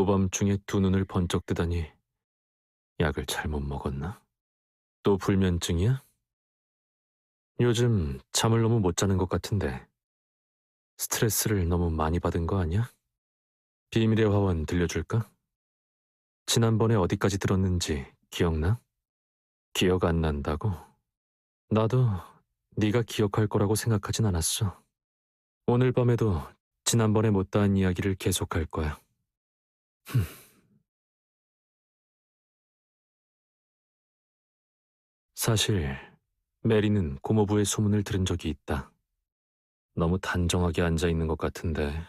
오밤중에 두 눈을 번쩍 뜨다니 약을 잘못 먹었나? 또 불면증이야? 요즘 잠을 너무 못 자는 것 같은데 스트레스를 너무 많이 받은 거 아니야? 비밀의 화원 들려줄까? 지난번에 어디까지 들었는지 기억나? 기억 안 난다고? 나도 네가 기억할 거라고 생각하진 않았어. 오늘 밤에도 지난번에 못다한 이야기를 계속할 거야. 흠. 사실 메리는 고모부의 소문을 들은 적이 있다. 너무 단정하게 앉아 있는 것 같은데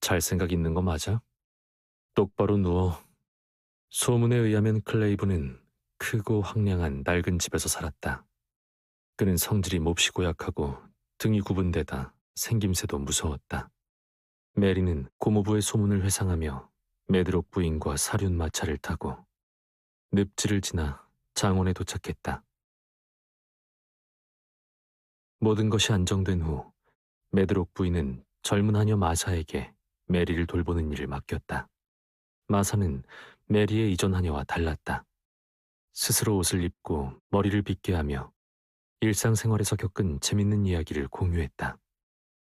잘 생각 있는 거 맞아? 똑바로 누워. 소문에 의하면 클레이브는 크고 황량한 낡은 집에서 살았다. 그는 성질이 몹시 고약하고 등이 구분되다 생김새도 무서웠다. 메리는 고모부의 소문을 회상하며 메드록 부인과 사륜 마차를 타고 늪지를 지나 장원에 도착했다. 모든 것이 안정된 후 메드록 부인은 젊은 하녀 마사에게 메리를 돌보는 일을 맡겼다. 마사는 메리의 이전 하녀와 달랐다. 스스로 옷을 입고 머리를 빗게 하며 일상생활에서 겪은 재밌는 이야기를 공유했다.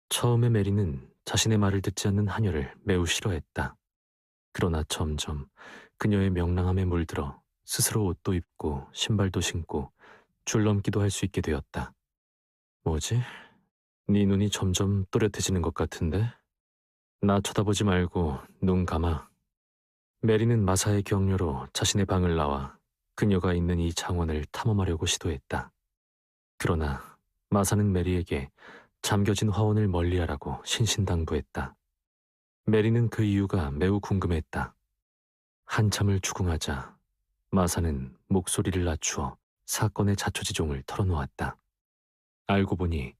처음에 메리는 자신의 말을 듣지 않는 하녀를 매우 싫어했다. 그러나 점점 그녀의 명랑함에 물들어 스스로 옷도 입고 신발도 신고 줄넘기도 할 수 있게 되었다. 뭐지? 네 눈이 점점 또렷해지는 것 같은데? 나 쳐다보지 말고 눈 감아. 메리는 마사의 격려로 자신의 방을 나와 그녀가 있는 이 장원을 탐험하려고 시도했다. 그러나 마사는 메리에게 잠겨진 화원을 멀리하라고 신신당부했다. 메리는 그 이유가 매우 궁금했다. 한참을 추궁하자 마사는 목소리를 낮추어 사건의 자초지종을 털어놓았다. 알고 보니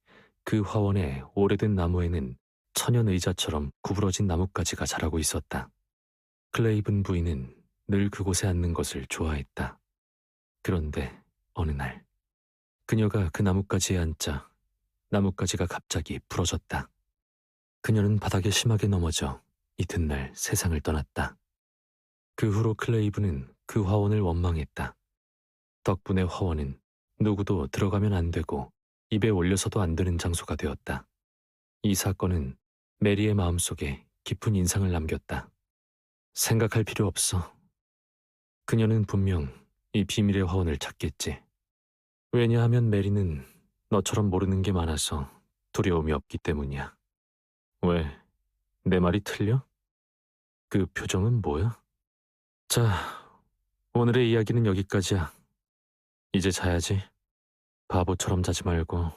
그 화원의 오래된 나무에는 천연 의자처럼 구부러진 나뭇가지가 자라고 있었다. 클레이븐 부인은 늘 그곳에 앉는 것을 좋아했다. 그런데 어느 날 그녀가 그 나뭇가지에 앉자 나뭇가지가 갑자기 부러졌다. 그녀는 바닥에 심하게 넘어져 이튿날 세상을 떠났다. 그 후로 클레이브는 그 화원을 원망했다. 덕분에 화원은 누구도 들어가면 안 되고 입에 올려서도 안 되는 장소가 되었다. 이 사건은 메리의 마음속에 깊은 인상을 남겼다. 생각할 필요 없어. 그녀는 분명 이 비밀의 화원을 찾겠지. 왜냐하면 메리는 너처럼 모르는 게 많아서 두려움이 없기 때문이야. 왜? 내 말이 틀려? 그 표정은 뭐야? 자, 오늘의 이야기는 여기까지야. 이제 자야지. 바보처럼 자지 말고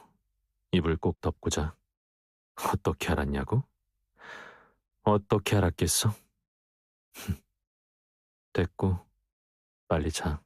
이불 꼭 덮고 자. 어떻게 알았냐고? 어떻게 알았겠어? 됐고, 빨리 자.